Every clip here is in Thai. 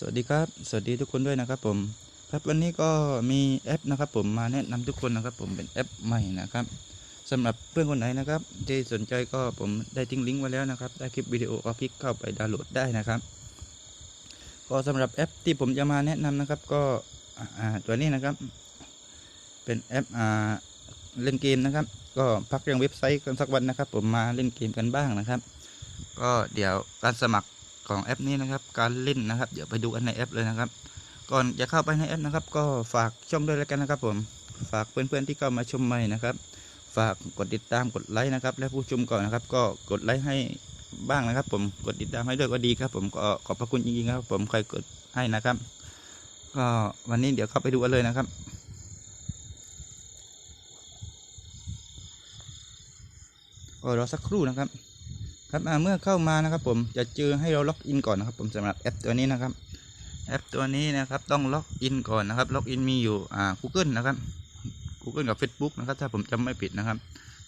สวัสดีครับ สวัสดีทุกคนด้วยนะครับผม ครับวันนี้ก็มีแอปนะครับผมมาแนะนำทุกคนนะครับผมเป็นแอปใหม่นะครับสำหรับเพื่อนคนไหนนะครับ ที่สนใจก็ผมได้ทิ้งลิงก์ไว้แล้วนะครับได้คลิปวิดีโอก็คลิกเข้าไปดาวน์โหลดได้นะครับ ก็สำหรับแอปที่ผมจะมาแนะนำนะครับ ก็ตัวนี้นะครับ เป็นแอปอเล่นเกมนะครับ ก็พักเรื่องเว็บไซต์กันสักวันนะครับ ผมมาเล่นเกมกันบ้างนะครับ ก็เดี๋ยวการสมัคร ของแอปนี้นะครับ การเล่นนะครับ เดี๋ยวไปดูกันในแอปเลยนะครับ ก่อนจะเข้าไปในแอปนะครับ ก็ฝากชมด้วยแล้วกันนะครับ ผม ฝากเพื่อนๆที่เข้ามาชมใหม่นะครับ ฝากกดติดตามกดไลค์นะครับ และผู้ชมก่อนนะครับ ก็กดไลค์ให้บ้างนะครับ ผม กดติดตามให้ด้วยก็ดีครับ ผมก็ขอบพระคุณจริงๆครับ ผมใครกดให้นะครับ ก็วันนี้เดี๋ยวเข้าไปดูกันเลยนะครับก็รอสักครู่นะครับ ครับเมื่อเข้ามานะครับ ผมจะเจอให้เราล็อกอินก่อนนะครับ ผมสำหรับแอปตัวนี้นะครับ แอปตัวนี้นะครับต้องล็อกอินก่อนนะครับล็อกอินมีอยู่อ่า Google นะครับ Google กับ Facebook นะครับ ถ้าผมจำไม่ผิดนะครับ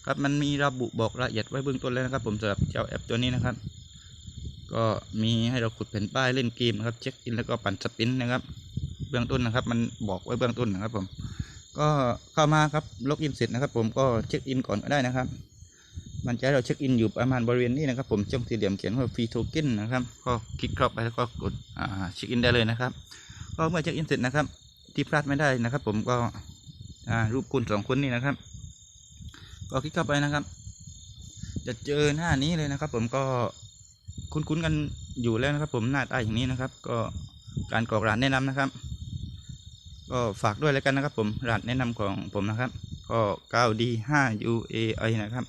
ครับมันมีระบุบอกรายละเอียดไว้เบื้องต้นเลยนะครับ ผมสำหรับเจ้าแอปตัวนี้นะครับ ก็มีให้เราขุดแผ่นป้ายเล่นเกมนะครับเช็คอินแล้วก็ปั่นสปินนะครับ เบื้องต้นนะครับ มันบอกไว้เบื้องต้นนะครับ ผม ก็เข้ามาครับล็อกอินเสร็จนะครับ ผมก็เช็คอินก่อนก็ได้นะครับ มันจะให้เราเช็คอินอยู่ประมาณบริเวณนี้นะครับ ผมช่องสี่เหลี่ยมเขียนว่าฟรีโทเก้นนะครับ ก็คลิกเข้าไปแล้วก็กดเช็คอินได้เลยนะครับก็เมื่อเช็คอินเสร็จนะครับ ที่พลาดไม่ได้นะครับ ผมก็รูปคุณสองคนนี่นะครับ ก็คลิกเข้าไปนะครับ จะเจอหน้านี้เลยนะครับ ผมก็คุ้นๆกันอยู่แล้วนะครับ ผมหน้าตาอย่างนี้นะครับ ก็การกรอกรหัสแนะนำนะครับ ก็ฝากด้วยแล้วกันนะครับ ผมรหัสแนะนำของผมนะครับ ก็ 9D5UAI นะครับ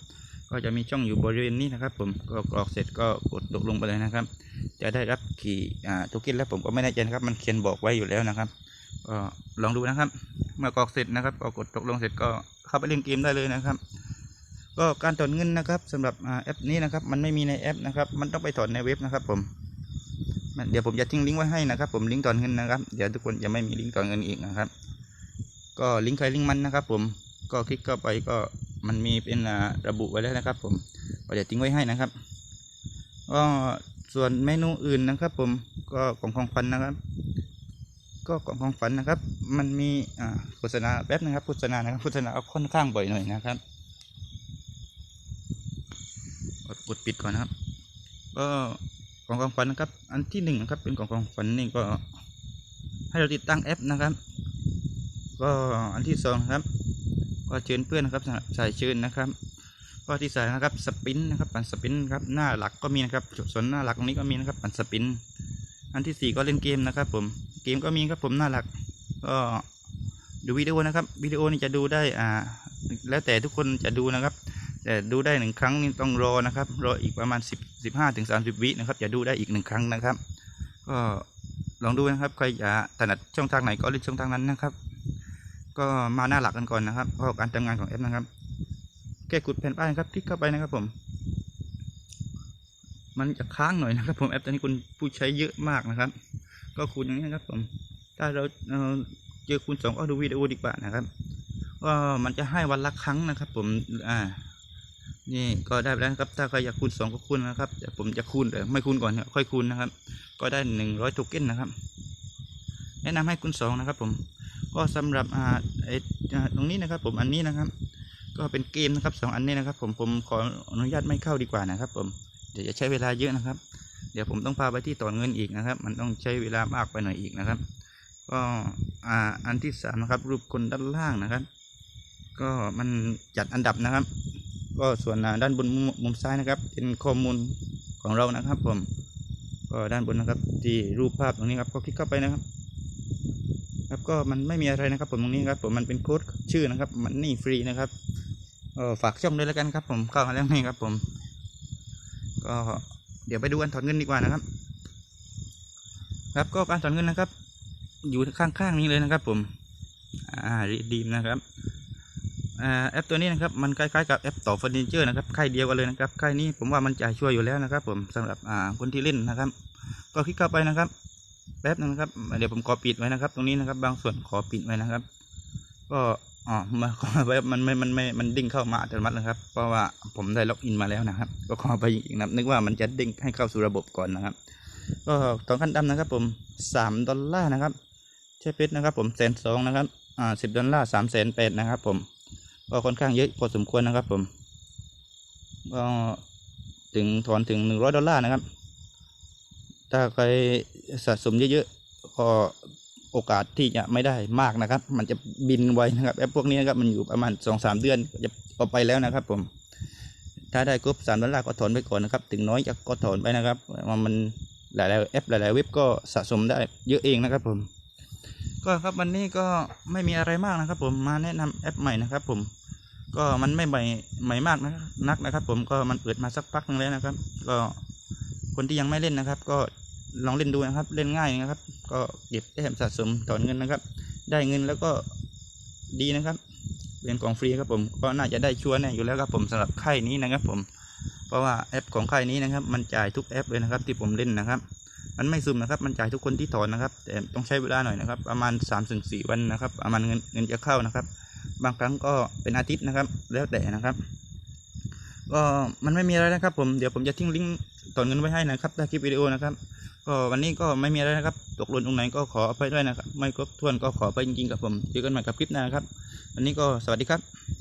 ก็จะมีช่องอยู่บริเวณนี้นะครับ ผมก็กรอกเสร็จก็กดตกลงไปเลยนะครับ จะได้รับขี่อ่าโทเก้นแล้วผมก็ไม่แน่ใจนะครับ มันเขียนบอกไว้อยู่แล้วนะครับก็ลองดูนะครับ เมื่อกรอกเสร็จนะครับ ก็กดตกลงเสร็จก็เข้าไปเล่นเกมได้เลยนะครับ ก็การถอนเงินนะครับสำหรับแอปนี้นะครับ มันไม่มีในแอปนะครับ มันต้องไปถอนในเว็บนะครับ ผมเดี๋ยวผมจะทิ้งลิงก์ไว้ให้นะครับ ผมลิงก์ถอนเงินนะครับเดี๋ยวทุกคนจะไม่มีลิงก์ถอนเงินอีกนะครับ ก็ลิงก์ใครลิงก์มันนะครับ ผมก็คลิกเข้าไปก็ มันมีเป็นระบุไว้แล้วนะครับ ผมก็เดี๋ยวทิ้งไว้ให้นะครับก็ส่วนเมนูอื่นนะครับ ผมก็ของของฟันนะครับ ก็ของของฝันนะครับ มันมีโฆษณาแป๊บนะครับโฆษณานะครับโฆษณาค่อนข้างบ่อยหน่อยนะครับกดปิดก่อนนะครับ ก็ของของฝันนะครับ อันที่หนึ่งนะครับ เป็นของของฝันนี่ก็ให้เราติดตั้งแอปนะครับ ก็อันที่สองครับ ก็เชิญเพื่อนนะครับใส่เชิญนะครับก็ที่สามนะครับสปินนะครับปั่นสปินครับหน้าหลักก็มีนะครับส่วนหน้าหลักตรงนี้ก็มีนะครับปั่นสปิน อันที่สี่ก็เล่นเกมนะครับ ผมเกมก็มีครับผมหน้าหลัก ก็ดูวิดีโอนะครับวิดีโอนี่จะดูได้อ่าแล้วแต่ทุกคนจะดูนะครับ แต่ดูได้หนึ่งครั้งนี่ต้องรอนะครับ รออีกประมาณสิบสิบห้าถึงสามสิบวินะครับจะดูได้อีกหนึ่งครั้งนะครับ ก็ลองดูนะครับใครจะถนัดช่องทางไหนก็เล่นช่องทางนั้นนะครับ ก็มาหน้าหลักกันก่อนนะครับเพราะการทำงานของแอปนะครับ แก้กดแผ่นป้ายครับคลิกเข้าไปนะครับผม มันจะค้างหน่อยนะครับ ผมแอปตัวนี้คุณผู้ใช้เยอะมากนะครับ ก็คูณอย่างนี้นะครับ ผม ถ้าเราเออเจอคูณสองก็ดูวิดีโอดีกว่านะครับก็มันจะให้วันละครั้งนะครับ ผมอ่านี่ก็ได้แล้วครับ ถ้าใครอยากคูณสองก็คูณนะครับเดี๋ยวผมจะคูณเดี๋ยวไม่คูณก่อนนะค่อยคูณนะครับ ก็ได้หนึ่งร้อยโทเก้นนะครับ แนะนำให้คูณสองนะครับผม ก็สำหรับอ่าไอตรงนี้นะครับ ผมอันนี้นะครับ ก็เป็นเกมนะครับสองอันนี้นะครับ ผมผมขออนุญาตไม่เข้าดีกว่านะครับ ผมเดี๋ยวจะใช้เวลาเยอะนะครับ เดี๋ยวผมต้องพาไปที่ถอเงินอีกนะครับ มันต้องใช้เวลามากไปหน่อยอีกนะครับ ก็อ่าอันที่สามนะครับ รูปคนด้านล่างนะครับ ก็มันจัดอันดับนะครับ ก็ส่วนด้านบนมุมซ้ายนะครับ เป็นข้อมูลของเรานะครับ ผมก็ด้านบนนะครับ ที่รูปภาพตรงนี้ครับก็คลิกเข้าไปนะครับ ครับก็มันไม่มีอะไรนะครับ ผมตรงนี้ครับผมมันเป็นโค้ดชื่อนะครับ มันนี่ฟรีนะครับเออฝากช่องด้วยแล้วกันครับ ผมเข้ามาแล้วนี่ครับ ผม ก็เดี๋ยวไปดูการถอนเงินดีกว่านะครับ ครับก็การถอนเงินนะครับ อยู่ข้างๆนี้เลยนะครับ ผม อ่าดีมนะครับอ่าแอปตัวนี้นะครับมันคล้ายๆกับแอปต่อเฟอร์นิเจอร์นะครับค่ายเดียวกันเลยนะครับค่ายนี้ผมว่ามันจ่ายช่วยอยู่แล้วนะครับ ผมสำหรับอ่าคนที่เล่นนะครับ ก็คลิกเข้าไปนะครับ แป๊บนึงนะครับเดี๋ยวผมขอปิดไว้นะครับ ตรงนี้นะครับ บางส่วนขอปิดไว้นะครับ ก็อ๋อมาขอไว้มันไม่มันไม่มันดิ้งเข้ามาอัตโนมัตินะครับ เพราะว่าผมได้ล็อกอินมาแล้วนะครับ ก็ขอไปอีกนะนึกว่ามันจะดิ้งให้เข้าสู่ระบบก่อนนะครับ ก็ตอนขั้นดำนะครับ ผมสามดอลลาร์นะครับใช่เพชรนะครับ ผมแสนสองนะครับอ่าสิบดอลลาร์สามแสนแปดนะครับ ผมก็ค่อนข้างเยอะพอสมควรนะครับ ผมก็ถึงถอนถึงหนึ่งร้อยดอลลาร์นะครับ ถ้าใครสะสมเยอะๆก็โอกาสที่จะไม่ได้มากนะครับ มันจะบินไวนะครับแอปพวกนี้นะครับมันอยู่ประมาณสองสามเดือนจะเอาไปแล้วนะครับ ผม ถ้าได้ครบสามดอลลาร์ก็ถอนไปก่อนนะครับ ถึงน้อยจะก็ถอนไปนะครับว่ามันหลายๆแอปหลายๆเว็บก็สะสมได้เยอะเองนะครับ ผม ก็ครับวันนี้ก็ไม่มีอะไรมากนะครับ ผมมาแนะนำแอปใหม่นะครับ ผม ก็มันไม่ใหม่ใหม่มากนะนักนะครับ ผมก็มันเปิดมาสักพักหนึงแล้วนะครับ ก็ คนที่ยังไม่เล่นนะครับ ก็ลองเล่นดูนะครับ เล่นง่ายนะครับ ก็เก็บแต้มสะสมถอนเงินนะครับ ได้เงินแล้วก็ดีนะครับเป็นของฟรีครับผมก็น่าจะได้ชัวร์แน่อยู่แล้วครับผมสำหรับค่ายนี้นะครับผมเพราะว่าแอปของค่ายนี้นะครับ มันจ่ายทุกแอปเลยนะครับ ที่ผมเล่นนะครับ มันไม่ซุ่มนะครับ มันจ่ายทุกคนที่ถอนนะครับ แต่ต้องใช้เวลาหน่อยนะครับ ประมาณ3าถึงสวันนะครับประมาณเงินเงินจะเข้านะครับ บางครั้งก็เป็นอาทิตย์นะครับ แล้วแต่นะครับก็มันไม่มีอะไรนะครับผมเดี๋ยวผมจะทิ้งลิงก์ ถอนเงินไว้ให้นะครับถ้าคลิปวิดีโอนะครับ ก็วันนี้ก็ไม่มีอะไรนะครับ ตกหล่นตรงไหนก็ขออภัยด้วยนะครับ ไม่ครบถ้วนก็ขอไปจริงๆกับผมเจอกันใหม่กับคลิปหน้าครับ วันนี้ก็สวัสดีครับ